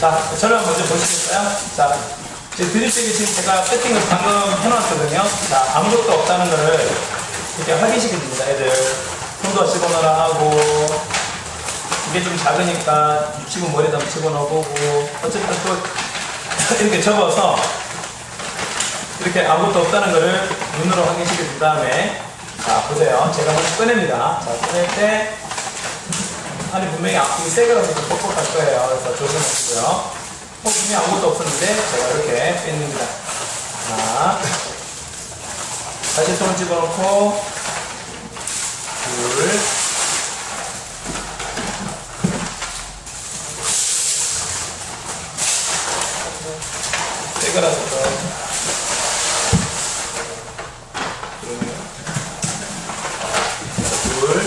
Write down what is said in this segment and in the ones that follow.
자, 저를 먼저 보시겠어요? 자, 지금 드립백에 지금 제가 세팅을 방금 해놨거든요. 자, 아무것도 없다는 거를 이렇게 확인시켜줍니다, 애들. 손도 집어넣으라 하고, 이게 좀 작으니까 유치원 머리에다 집어넣어보고, 어쨌든 또 이렇게 접어서 이렇게 아무것도 없다는 거를 눈으로 확인시켜준 다음에, 자, 보세요. 제가 먼저 꺼냅니다. 자, 꺼낼 때, 안에 분명히 앞이 세 개라서 좀 뻑뻑할 거예요. 그래서 조심하시고요. 어, 분명히 아무것도 없었는데 제가 이렇게 뺍니다. 하나. 다시 손을 집어넣고 둘. 세 개라서 좀 그러네요. 둘.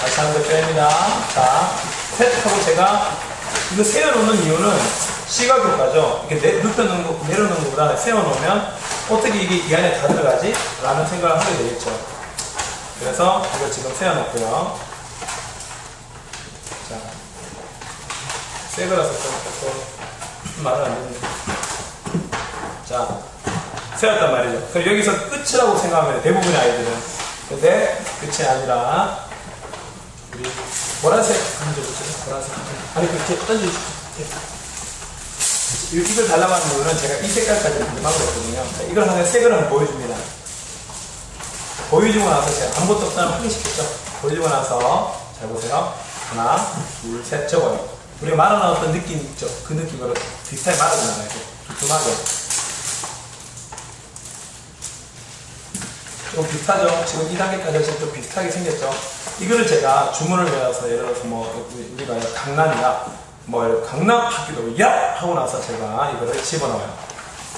다시 한번 뺍니다. 자, 셋 하고 제가 이거 세워놓는 이유는 시각 효과죠. 이렇게 내, 눕혀놓는 거, 내려놓는 것보다 세워놓으면 어떻게 이게 이 안에 다 들어가지? 라는 생각을 하게 되겠죠. 그래서 이걸 지금 세워놓고요. 자, 새 거라서 좀, 좀 말은 안 되는데. 자, 세웠단 말이죠. 그럼 여기서 끝이라고 생각하면. 대부분의 아이들은. 근데 끝이 아니라 우리 보라색 한번 줘보세요. 보라색 아니 그렇게. 이- 이걸 달라고 하는 이유는 제가 이 색깔까지 만들어거든요 이걸 하나 색을 한번 보여줍니다. 보여주고 나서 제가 아무것도 없다는 확인시켰죠. 보여주고 나서 잘 보세요. 하나, 둘, 셋 접어요. 우리가 말아나왔던 느낌 있죠. 그 느낌으로 비슷하게. 이렇게 두툼하게. 좀 비슷하죠? 지금 2단계까지 지금 좀 비슷하게 생겼죠? 이거를 제가 주문을 외워서 예를 들어서 뭐 우리- 우리가 강남이야. 뭐 강남 학교도 야! 하고 나서 제가 이거를 집어넣어요.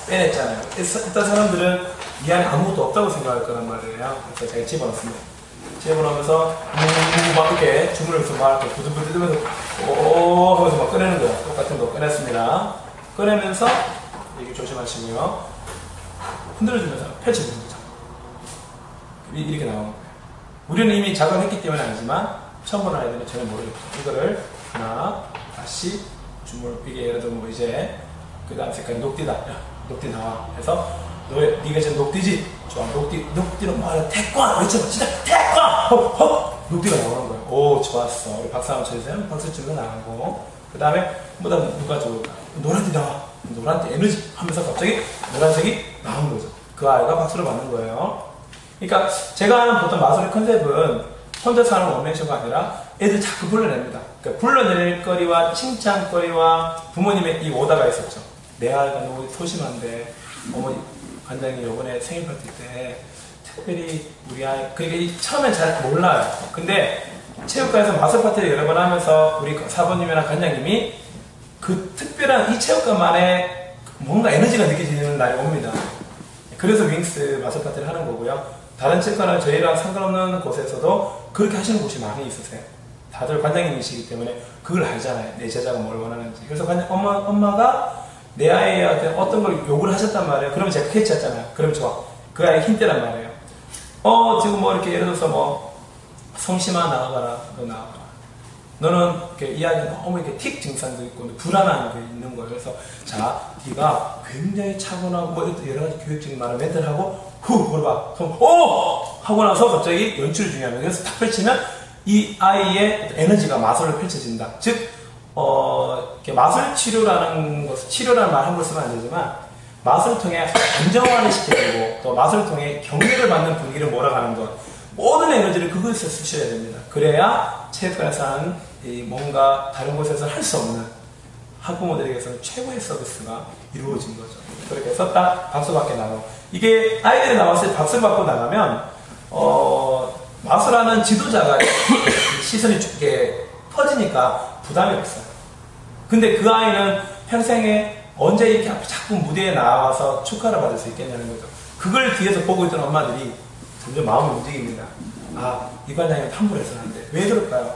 빼냈잖아요. 일단 사람들은 이 안에 아무것도 없다고 생각할 거란 말이에요. 그래서 제가 집어넣습니다. 집어넣으면서 음, 막 이렇게 주문을 해서 막 이렇게 부들부들 뜨면서 오 하면서 막 꺼내는 거예요. 똑같은 거 꺼냈습니다. 꺼내면서 이게 조심하시고요. 흔들어주면서 거죠 이- 이렇게 거예요. 우리는 이미 작업했기 때문에 알지만 처음 보는 아이들은 전혀 모르겠죠. 이거를 하나 다시 주물 이게 예를 들면 뭐 이제 그 다음 색깔이 녹디다. 야, 녹디 나와. 해서 너 네가 이제 녹디지. 좋아. 녹디 녹디로 말해 태권 외쳐봐. 진짜 태권. 헉헉 녹디가 나오는 거예요. 오 좋았어. 우리 박수 한번 쳐주세요. 박수 치고 나가고 그 다음에 뭐다 누가 좋을까? 노란띠 나와. 노란띠 에너지 하면서 갑자기 노란색이 나온 거죠. 그 아이가 박수를 받는 거예요. 그러니까 제가 하는 보통 마술의 컨셉은 혼자서 하는 원맨쇼가 아니라 애들 자꾸 불러냅니다. 그러니까 불러낼 거리와 칭찬거리와 부모님의 이 오다가 있었죠. 내 아이가 너무 소심한데 어머니 관장이 요번에 생일 파티 때 특별히 우리 아이 그러니까 이 처음엔 잘 몰라요. 근데 체육관에서 마술 파티를 여러 번 하면서 우리 사부님이나 관장님이 그 특별한 이 체육관만의 뭔가 에너지가 느껴지는 날이 옵니다. 그래서 윙스 마술 파티를 하는 거고요. 다른 체육관은 저희랑 상관없는 곳에서도 그렇게 하시는 곳이 많이 있으세요. 다들 관장님이시기 때문에 그걸 알잖아요. 내 제자가 뭘 원하는지. 그래서 관장, 엄마, 엄마가 내 아이한테 어떤 걸 요구를 하셨단 말이에요. 그러면 제가 캐치했잖아요. 그럼 좋아. 그 아이 힘대란 말이에요. 어, 지금 뭐 이렇게 예를 들어서 뭐, 성심아 나와가라. 너 나와가라. 너는 이렇게 이야기 너무 이렇게 틱 증상도 있고 불안한 게 있는 거예요. 그래서 자, 네가 굉장히 차분하고 뭐 여러 가지 교육적인 말을 멘트를 하고 후 물어봐. 그럼 오 하고 나서 갑자기 연출이 중요합니다. 그래서 딱 펼치면 이 아이의 에너지가 마술로 펼쳐진다. 즉 어, 마술 치료라는 것, 치료라는 말 함부로 쓰면 안 되지만 마술을 통해 안정화를 시켜주고 또 마술을 통해 격려를 받는 분위기를 몰아가는 것 모든 에너지를 그것에 쓰셔야 됩니다. 그래야 체육관에서 하는 이 뭔가 다른 곳에서 할 수 없는 학부모들에게서는 최고의 서비스가 이루어진 거죠. 그렇게 해서 딱 박수 받게 나가고 이게 아이들이 나왔을 때 박수 받고 나가면 어, 마술하는 지도자가 시선이 이렇게 퍼지니까 부담이 없어요. 근데 그 아이는 평생에 언제 이렇게 자꾸 무대에 나와서 축하를 받을 수 있겠냐는 거죠. 그걸 뒤에서 보고 있던 엄마들이 점점 마음을 움직입니다. 아, 이 관장님 함부로 해서는 안 돼. 왜 그럴까요?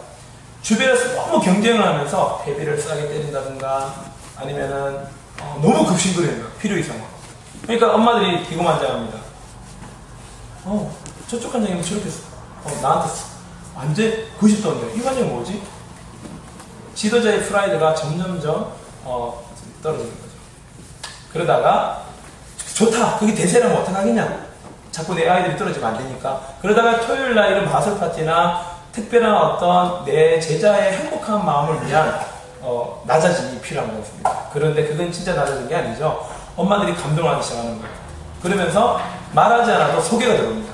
주변에서 너무 경쟁을 하면서 회비를 싸게 때린다든가 아니면은 어, 너무 급식거리는 거예요. 필요 이상으로. 그러니까 엄마들이 기고만장합니다. 어, 저쪽 관장님은 저렇게 써. 어, 나한테 써. 완전 90도인데. 이 관장이 뭐지? 지도자의 프라이드가 점점점, 어, 떨어지는 거죠. 그러다가, 좋다. 그게 대세라면 어떡하겠냐? 자꾸 내 아이들이 떨어지면 안 되니까. 그러다가 토요일 날 이런 마술 파티나 특별한 어떤 내 제자의 행복한 마음을 위한 어, 낮아짐이 필요한 거였습니다. 그런데 그건 진짜 낮아진 게 아니죠. 엄마들이 감동하기 시작하는 거예요. 그러면서 말하지 않아도 소개가 들어옵니다.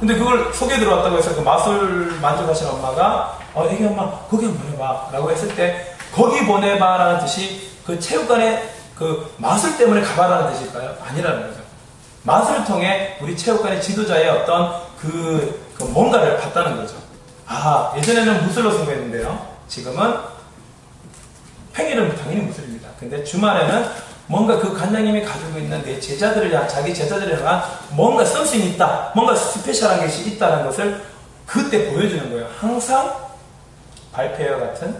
근데 그걸 소개 들어왔다고 해서 그 마술 만족하시는 엄마가 어, 애기 엄마 거기 보내봐 라고 했을 때 거기 보내봐 라는 뜻이 그 체육관에 그 마술 때문에 가봐라는 뜻일까요? 아니라는 거죠. 마술을 통해 우리 체육관의 지도자의 어떤 그, 그 뭔가를 봤다는 거죠. 아, 예전에는 무술로 승부했는데요. 지금은 평일은 당연히 무술입니다. 근데 주말에는 뭔가 그 관장님이 가지고 있는 내 제자들을 향한, 자기 제자들을 향한 뭔가 썸씽이 있다. 뭔가 스페셜한 것이 있다는 것을 그때 보여주는 거예요. 항상 발표와 같은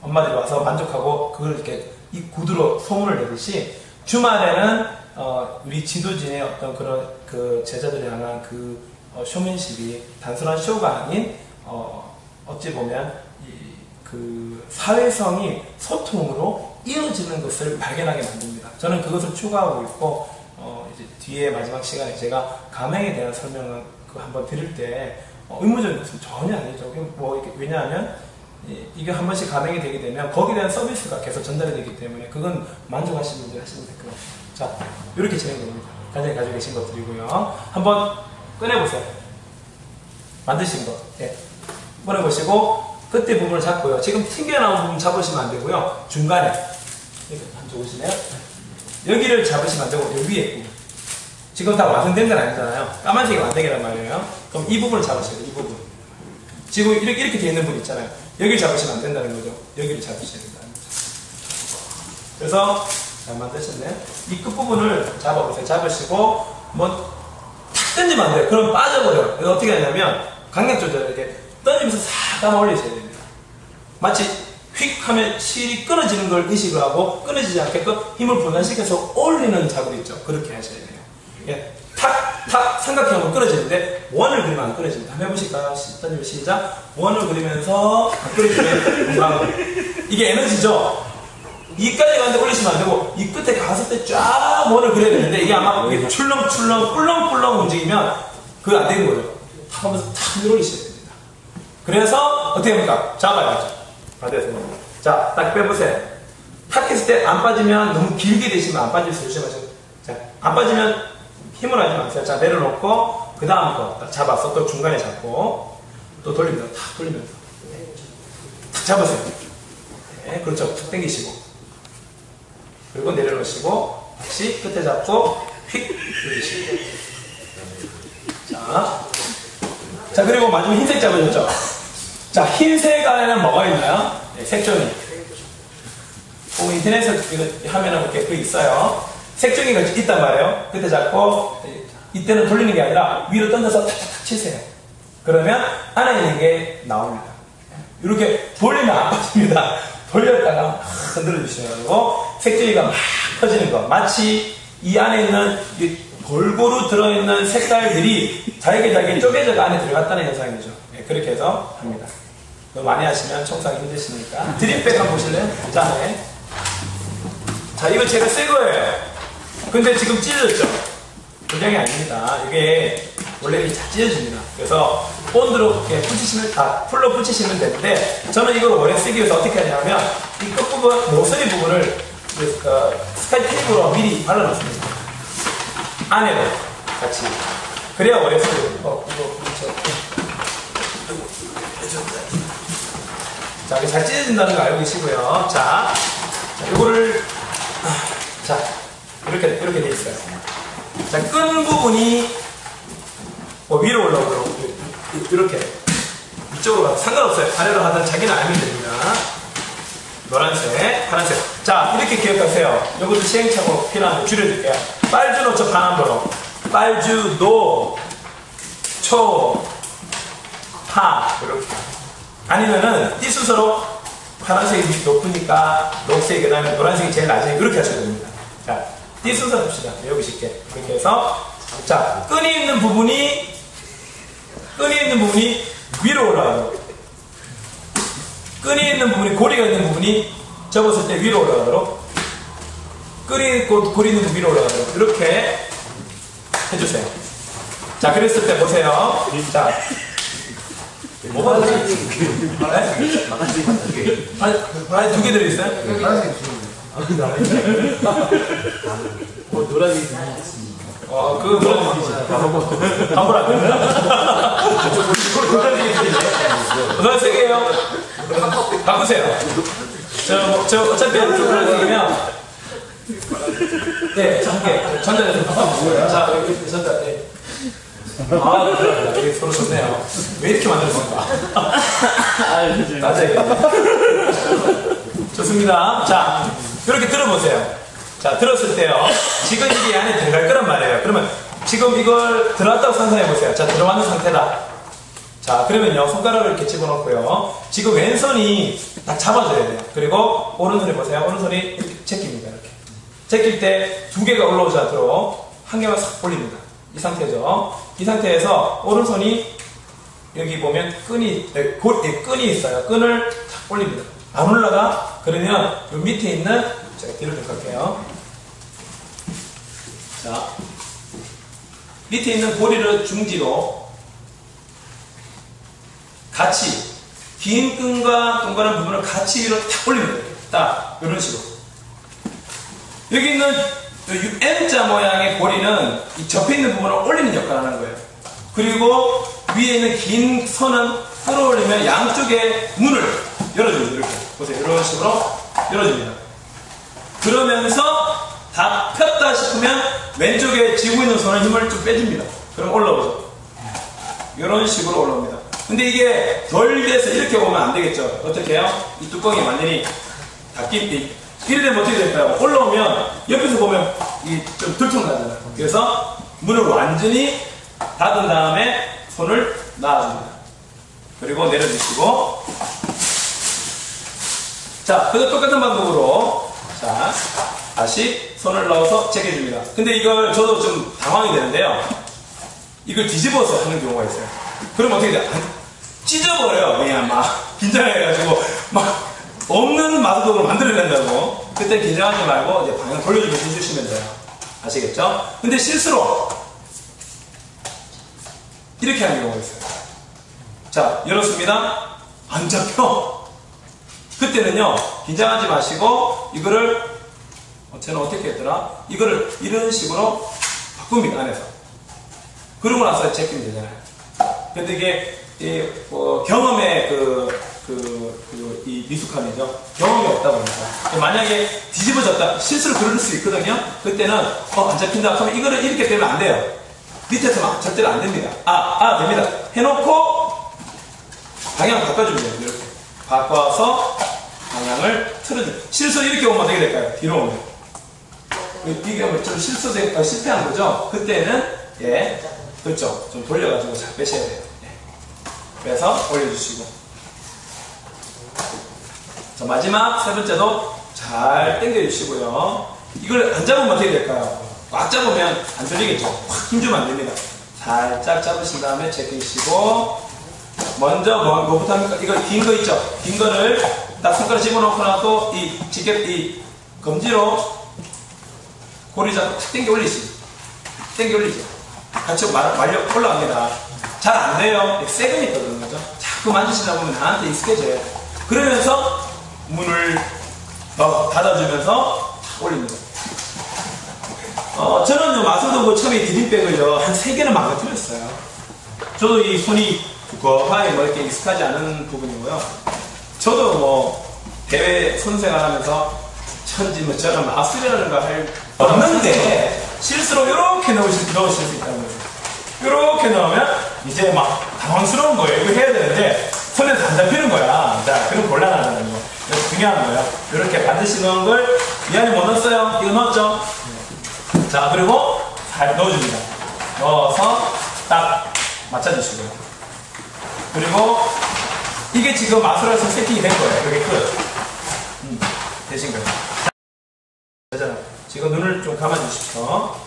엄마들이 와서 만족하고 그걸 이렇게 이 구두로 소문을 내듯이 주말에는 어, 우리 지도진의 어떤 그런 그 제자들을 향한 그 어, 쇼맨십이 단순한 쇼가 아닌 어, 어찌 보면 이, 그 사회성이 소통으로 이어지는 것을 발견하게 만듭니다. 저는 그것을 추구하고 있고 어, 이제 뒤에 마지막 시간에 제가 가맹에 대한 설명을 그 한번 드릴 때 어, 의무적인 것은 전혀 아니죠. 뭐 왜냐하면 이- 이게 한 번씩 가맹이 되게 되면 거기에 대한 서비스가 계속 전달이 되기 때문에 그건 만족하시는 분들 하시면 될 것 같아요. 자, 이렇게 진행됩니다. 간장이 가지고 계신 것들이고요. 한번 꺼내보세요. 만드신 거. 예. 꺼내보시고 끝에 부분을 잡고요. 지금 튕겨나온 부분 잡으시면 안 되고요. 중간에 이렇게 한쪽 오시네요. 여기를 잡으시면 안 되고 여기 위에 부분. 지금 다 완성된 건 아니잖아요. 까만색이 완성이란 말이에요. 그럼 이 부분을 잡으셔야 돼요. 이 부분. 지금 이렇게 이렇게 되어 있는 분 있잖아요. 여기를 잡으시면 안 된다는 거죠. 여기를 잡으셔야 된다는 거죠. 그래서 잘 만드셨네요. 이 끝부분을 잡아보세요. 잡으시고 뭐탁 던지면 안 돼요. 그럼 빠져버려요. 그래서 어떻게 하냐면 강력 조절 이렇게 던지면서 싹 감아 올리셔야 됩니다. 마치 휙 하면 실이 끊어지는 걸 의식을 하고 끊어지지 않게끔 힘을 분산시켜서 올리는 작업이 있죠. 그렇게 하셔야 돼요. 예. 탁, 탁 삼각형으로 끊어지는데 원을 그리면 안 끊어집니다. 한번 해보실까요? 시- 던지면 시작. 원을 그리면서 안 끊어지면 금방 이게 에너지죠. 이까지 가는데 올리시면 안 되고 이 끝에 갔을 때 쫙 원을 그려야 되는데 이게 아마 이게 출렁출렁 꿀렁꿀렁 움직이면 그거 안 되는 거죠. 탁 하면서 탁 밀어올리셔야 됩니다. 그래서 어떻게 합니까? 잡아야죠. 받으세요. 자, 딱 빼보세요. 탁 했을 때 안 빠지면 너무 길게 되시면 안 빠질 수 조심하세요. 자, 안 빠지면 힘을 하지 마세요. 자, 내려놓고 그 다음 거딱 잡았어. 또 중간에 잡고 또 돌립니다. 탁 돌리면서 탁 잡으세요. 네, 그렇죠. 탁 당기시고 그리고 내려놓으시고 다시 끝에 잡고 휙 돌리시고 자, 자 그리고 마지막 흰색 잡으셨죠? 자 흰색 안에는 뭐가 있나요? 네, 색종이 꼭 인터넷에서 이거 하면은 이렇게 그 있어요 색종이가 있단 말이에요 끝에 잡고 네, 이때는 돌리는 게 아니라 위로 던져서 탁탁탁 치세요 그러면 안에 있는 게 나옵니다 이렇게 돌리면 안 빠집니다. 돌렸다가 막 흔들어 주시고 색종이가 막 퍼지는 거. 마치 이 안에 있는 이 골고루 들어있는 색깔들이 잘게 잘게 쪼개져가 안에 들어갔다는 현상이죠. 네, 그렇게 해서 합니다. 너무 많이 하시면 청소하기 힘드시니까. 드립백 한번 보실래요? 자, 네. 자, 이거 제가 새 거예요. 근데 지금 찢어졌죠? 분량이 아닙니다. 이게 원래 이다 찢어집니다. 그래서 본드로 이렇게 붙이시면, 아, 풀로 붙이시면 되는데, 저는 이걸 오래 쓰기 위해서 어떻게 하냐면, 이 끝부분, 모서리 부분을 그, 어, 스카이 테이프로 미리 발라놨습니다. 안에도 같이. 그래야 오래 쓰고, 어, 이거, 그렇죠. 아이고, 죄송합니다. 자, 이게 잘 찢어진다는 거 알고 계시고요. 자, 자, 이거를, 아, 자, 이렇게, 이렇게 돼 있어요. 자, 끈 부분이 뭐 위로 올라오도록 이렇게 이쪽으로 가서 상관없어요. 아래로 하든 자기는 알면 됩니다. 노란색, 파란색. 자, 이렇게 기억하세요. 이것도 시행착오 필요한데 줄여줄게요. 빨주노 저 파남번호. 빨주노, 초, 파. 이렇게. 아니면은 띠수서로 파란색이 높으니까 녹색, 그 다음에 노란색이 제일 낮으니까 이렇게 하셔야 됩니다. 자, 띠순서 합시다. 외우기 쉽게. 이렇게 해서 자, 끈이 있는 부분이, 끈이 있는 부분이 위로 올라가요. 끈이 있는 부분이, 고리가 있는 부분이 접었을 때 위로 올라가도록, 끈이 있고 고리 있는 부분 위로 올라가도록, 이렇게 해주세요. 자, 그랬을 때 보세요. 자, 뭐가 네? 아니, 아니 두개 들어있어요? 뭐 노란색 어, 그 노란색이지. 환불 안 된다. 노란색이에요. 바꾸세요. 저, 저 어차피 노란색이면 네, 함께 전자를 바꿔보세요. 자, 여기 전자, 네. 아. 이게 서로 좋네요. 왜 이렇게 만들었을까? 맞아요. 좋습니다. 자, 이렇게 들어보세요. 자, 들었을 때요. 지금 이게 안에 들어갈 거란 말이에요. 그러면 지금 이걸 들어왔다고 상상해 보세요. 자, 들어왔는 상태다. 자, 그러면요. 손가락을 이렇게 집어넣고요. 지금 왼손이 딱 잡아줘야 돼요. 그리고 오른손에 보세요. 오른손이 이렇게 제낍니다. 제낄 때 두 개가 올라오지 않도록 한 개만 싹 올립니다. 이 상태죠. 이 상태에서 오른손이 여기 보면 끈이, 네, 고- 네, 끈이 있어요. 끈을 탁 올립니다. 안 올라가? 그러면 요 밑에 있는, 제가 뒤를 좀 갈게요. 자. 밑에 있는 고리를 중지로 같이, 긴 끈과 동그란 부분을 같이 위로 탁 올립니다. 딱, 이런 식으로. 여기 있는 요 M자 모양의 고리는 이 접혀 있는 부분을 올리는 역할을 하는 거예요. 그리고 위에 있는 긴 선은 끌어올리면 양쪽에 문을 열어줍니다. 이렇게. 보세요. 이런 식으로 열어줍니다. 그러면서 다 폈다 싶으면 왼쪽에 쥐고 있는 손은 힘을 좀 빼줍니다. 그럼 올라오죠. 이런 식으로 올라옵니다. 근데 이게 덜 돼서 이렇게 오면 안 되겠죠. 어떻게 해요? 이 뚜껑이 완전히 닫기, 이래 되면 어떻게 될까요? 올라오면 옆에서 보면 이게 좀 들통나잖아요. 그래서 문을 완전히 닫은 다음에 손을 놔줍니다. 그리고 내려주시고 자, 그도 똑같은 방법으로 자, 다시 손을 넣어서 제껴줍니다. 근데 이걸 저도 좀 당황이 되는데요. 이걸 뒤집어서 하는 경우가 있어요. 그럼 어떻게 돼요? 안- 찢어버려요. 그냥 막 긴장해가지고 막 없는 마두독을 만들어낸다고. 그때 긴장하지 말고 이제 방향 돌려주면서 해주시면 돼요. 아시겠죠? 근데 실수로 이렇게 하는 경우가 있어요. 자, 열었습니다. 안 잡혀. 그때는요, 긴장하지 마시고, 이거를, 어, 쟤는 어떻게 했더라? 이거를 이런 식으로 바꿉니다, 안에서. 그러고 나서 제끼면 되잖아요. 근데 이게, 이, 어, 경험의 그, 그, 그, 이 미숙함이죠. 경험이 없다 보니까. 만약에 뒤집어졌다, 실수로 그럴 수 있거든요. 그때는, 어, 안 잡힌다. 그러면 이거를 이렇게 되면 안 돼요. 밑에서 막 절대로 안 됩니다. 아, 아, 됩니다. 해놓고, 방향 바꿔주면 돼요. 이렇게. 바꿔서 방향을 틀어줘. 실수 이렇게 오면 어떻게 될까요? 뒤로 오면. 이게 뭐좀 실수된, 어, 실패한 거죠? 그때는, 예, 그렇죠. 좀 돌려가지고 잘 빼셔야 돼요. 예. 그래서 올려주시고. 자, 마지막 세 번째도 잘 당겨주시고요. 이걸 안 잡으면 어떻게 될까요? 꽉 잡으면 안 들리겠죠? 확 힘주면 안 됩니다. 살짝 잡으신 다음에 제끼시고, 먼저 뭐, 뭐부터 합니까? 이거 긴 거 있죠? 긴 거를 딱 손가락 집어넣고 나서 이 지게 이 검지로 고리 잡고 탁 당겨 올리시. 당겨 올리죠. 같이 말, 말려 올라갑니다. 잘 안 돼요. 세금이 떠드는 거죠. 자꾸 만지시다 보면 나한테 익숙해져요. 그러면서 문을 더 닫아주면서 탁 올립니다. 어, 저는요, 마소도그 처음에 드림백을요, 한 세 개는 망가뜨렸어요. 저도 이 손이 두껍하게 뭐 이렇게 익숙하지 않은 부분이고요. 저도 뭐 대회 손생활하면서 천지 뭐 저런 마술이라는 걸할 없는데 실수로 이렇게 넣으실, 넣으실 수 있다는 거예요. 이렇게 넣으면 이제 막 당황스러운 거예요. 이거 해야 되는데 손에서 안 잡히는 거야. 자, 그럼 곤란하다는 거. 그래서 중요한 거예요. 이렇게 반드시 넣은 걸 미안해 못 넣었어요. 이거 넣었죠? 자, 그리고 잘 넣어줍니다. 넣어서 딱 맞춰주시고요. 그리고 이게 지금 마술에서 세팅이 된 거예요. 이게 끝. 음, 되신 거예요. 자, 지금 눈을 좀 감아주십시오.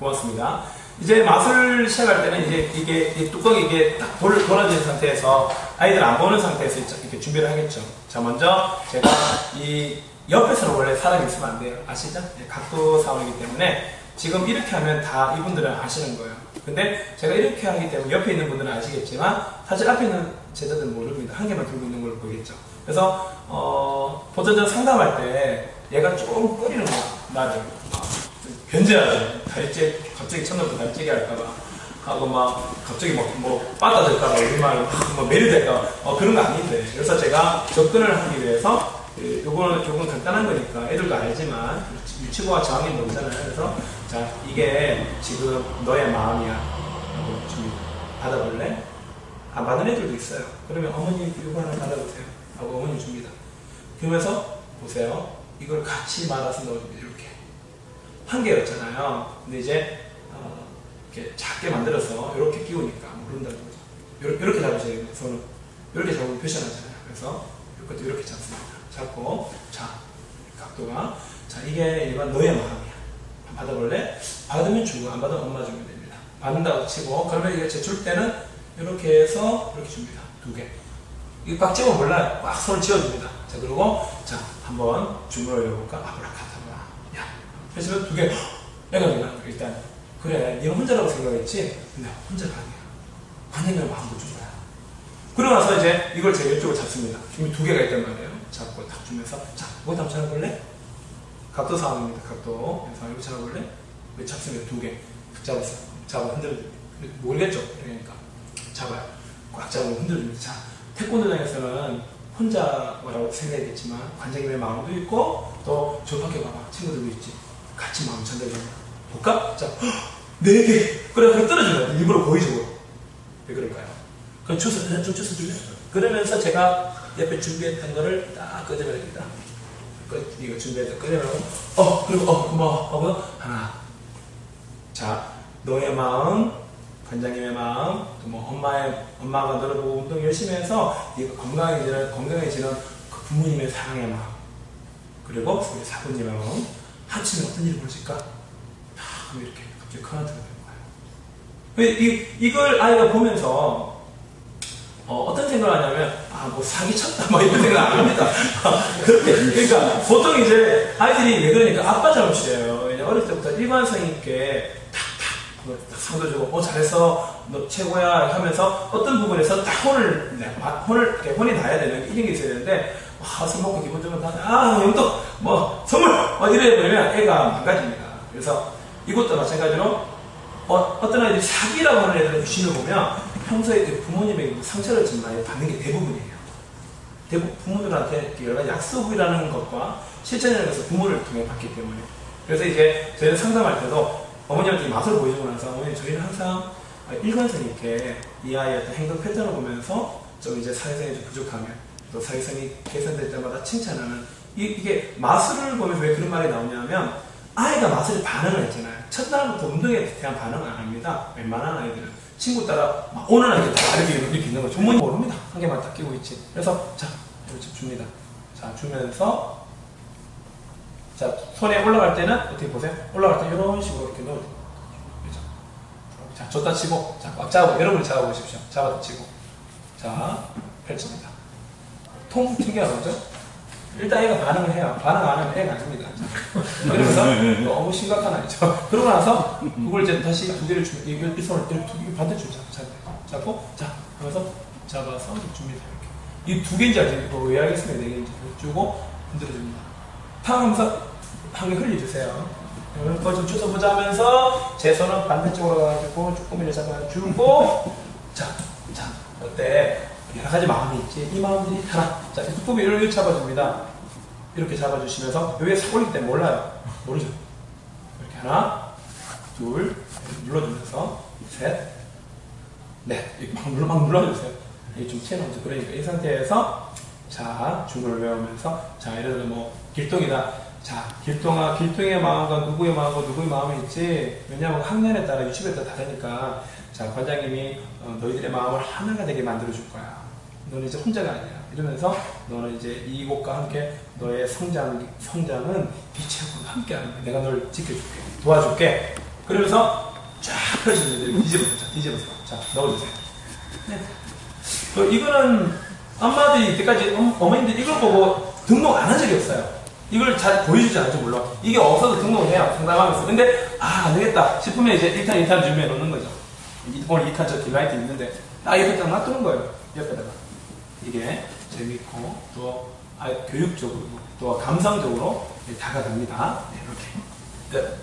고맙습니다. 이제 맛을 시작할 때는 이제 이게 이 뚜껑이 이게 딱 돌, 돌아진 상태에서 아이들 안 보는 상태에서 이렇게 준비를 하겠죠. 자, 먼저 제가 이 옆에서는 원래 사람이 있으면 안 돼요. 아시죠? 네, 각도 사원이기 때문에 지금 이렇게 하면 다 이분들은 아시는 거예요. 근데 제가 이렇게 하기 때문에 옆에 있는 분들은 아시겠지만 사실 앞에 있는 제자들은 모릅니다. 한 개만 들고 있는 걸 보이겠죠. 그래서 어, 보전전 상담할 때 얘가 조금 꺼리는 거야. 나를. 견제하죠. 다리째 갑자기 첫날부터 다리째게 할까봐 하고 막 갑자기 막뭐 빠따들까봐 우리말 뭐 매료될까봐 어, 그런 거 아닌데 그래서 제가 접근을 하기 위해서 그, 요거는 조금 간단한 거니까 애들도 알지만 유치부와 저항이 뭔잖아요. 그래서 자 이게 지금 너의 마음이야 하고 줍니다. 받아볼래? 안 받는 애들도 있어요. 그러면 어머니 이거 하나 받아보세요. 하고 어머니 줍니다. 그러면서 보세요. 이걸 같이 말아서 넣어줍니다. 이렇게. 한 개였잖아요. 근데 이제 어, 이렇게 작게 만들어서 이렇게 끼우니까 모른다는 거죠. 요렇게, 이렇게 잡으셔야 됩니다. 손을 이렇게 잡으면 표시하잖아요. 그래서 이것도 이렇게 잡습니다. 잡고 자 각도가 자 이게 일반 너의 마음이야. 받아볼래? 받으면 주고 안 받으면 엄마 주면 됩니다. 받는다고 치고 그러면 이게 제줄 때는 이렇게 해서 이렇게 줍니다. 두 개. 이거 꽉 집으면 몰라요. 꽉 손을 쥐어줍니다. 자 그리고 자 한번 열어볼까? 아브라카타브라. 야 그래서 두 개. 애가 누나 일단 그래 네가 혼자라고 생각했지? 근데 혼자가 아니야. 관행을 마음도 준 거야. 그러고 나서 이제 이걸 제가 이쪽으로 잡습니다. 이미 두 개가 있단 말이에요. 잡고 딱 주면서 자 이거 한번 잡아볼래? 각도 상황입니다. 각도. 그래서 이거 잡아볼래? 왜 잡습니다. 두 개. 잡았어. 잡아 흔들어줍니다. 모르겠죠? 그러니까 잡아요. 꽉 잡으면 흔들어줍니다. 자 태권도장에서는 혼자라고 생각했겠지만 관장님의 마음도 있고 또 저 밖에 봐봐 친구들도 있지 같이 마음 전달됩니다 볼까? 자, 네 개. 그래, 그래 떨어져요. 일부러 고의적으로. 왜 그럴까요? 그럼 주서, 좀 주서 줄래? 그러면서 제가 옆에 준비했던 거를 딱. 끄, 이거 준비했던 거 끄집어내고, 어, 그리고, 어, 고마워. 하고, 하나. 자, 너의 마음, 관장님의 마음, 또 뭐 엄마의, 엄마가 너를 보고 운동 열심히 해서 네가 건강해지는, 건강해지는 그 부모님의 사랑의 마음. 그리고 우리 사부님의 마음. 합치면 어떤 일이 벌어질까? 그럼 이렇게 갑자기 커런트가 되는 거예요. 왜 이, 이걸 아이가 보면서 어, 떤 생각을 하냐면 아 뭐 사기 쳤다 뭐 이런 생각 안 합니다. 그렇게 그러니까 보통 이제 아이들이 왜 그러니까 아빠 잘못이래요. 어릴 때부터 일관성 있게 탁탁 뭐 상도 주고 어 잘했어 너 최고야 하면서 어떤 부분에서 딱 혼을 내- 혼을 혼이 나야 되는 이런 게 있어야 되는데 아, 술 먹고 좋으면 다들 아 영덕 뭐 선물 뭐 이래 버리면 애가 망가집니다. 그래서 이것도 마찬가지로 어, 어떤 아이들이 사기라고 하는 애들의 유심을 보면 평소에 그 부모님에게 상처를 좀 많이 받는 게 대부분이에요. 대부분 부모들한테 여러 가지 약속이라는 것과 실천이라는 것을 부모를 통해 받기 때문에. 그래서 이제 저희는 상담할 때도 어머니한테 맛을 보여주고 나서 어머니 저희는 항상 일관성 있게 이 아이의 행동 패턴을 보면서 좀 이제 사회성이 좀 부족하면 또 사회성이 개선될 때마다 칭찬하는 이, 이게 마술을 보면서 왜 그런 말이 나오냐면 아이가 마술에 반응을 했잖아요. 첫날부터 운동에 대한 반응을 안 합니다. 웬만한 아이들은. 친구 따라 막 오는 아이들 다 이렇게, 이렇게 있는 거 전문이 모릅니다. 한 개만 딱 끼고 있지. 그래서 자, 이렇게 줍니다. 자, 주면서 자, 손에 올라갈 때는 어떻게 보세요? 올라갈 때 이런 식으로 이렇게 돼요. 그죠? 자, 줬다 치고, 자, 꽉 잡고, 여러분이 잡아보십시오. 잡아다 치고. 자, 펼칩니다. 통 튕겨 나오죠? 일단 애가 반응을 해요. 반응 안 하면 애가 아닙니다. 그러면서 너무 심각한 아이죠. 그러고 나서 그걸 이제 다시 두 개를 주면 이 손을 이렇게 두 개, 반대쪽 잡고 자 하면서 잡아서 줍니다. 이렇게 이 두 개인지? 이거 왜 알겠습니다. 네 개인지 주고 흔들어줍니다. 탕하면서 한 개 흘려주세요. 이걸 좀 주워 보자 하면서 제 손은 반대쪽으로 가가지고 조금이를 잡아주고 자, 자 어때? 여러 가지 마음이 있지. 이 마음들이 하나. 자, 두꺼비 이렇게 잡아줍니다. 이렇게 잡아주시면서 여기에 싹 올리기 때문에 몰라요. 모르죠. 이렇게 하나, 둘, 눌러주면서 셋, 넷. 이렇게 막, 눌러, 막 눌러주세요. 이게 좀 튀어나오죠. 그러니까 이 상태에서 자, 중국을 외우면서 자, 예를 들어 뭐 길동이다. 자, 길동아, 길동의 마음과 누구의 마음과 누구의 마음이 있지. 왜냐하면 학년에 따라 유치부에 따라 다르니까 자, 관장님이 어, 너희들의 마음을 하나가 되게 만들어줄 거야. 너는 이제 혼자가 아니야. 이러면서 너는 이제 이곳과 함께 너의 성장, 성장은 빛의 꽃과 함께 하는 거야. 내가 널 지켜줄게. 도와줄게. 그러면서 쫙 펼쳐주는데 뒤집어서, 자, 뒤집어서. 자, 넣어주세요. 네. 어, 이거는 엄마들이 이때까지 엄, 어머님들이 이걸 보고 등록 안 한 적이 없어요. 이걸 잘 보여주지 않을지 몰라. 이게 없어도 등록을 해요. 상담하면서. 근데, 아, 안 되겠다 싶으면 이제 1탄, 2탄 준비해 놓는 거죠. 이- 오늘 2탄 저 딜라이트 있는데, 딱 옆에 딱 놔두는 거예요. 옆에다가. 이게 재밌고, 또, 아, 교육적으로, 또 감성적으로 다가갑니다. 네, 이렇게. 네.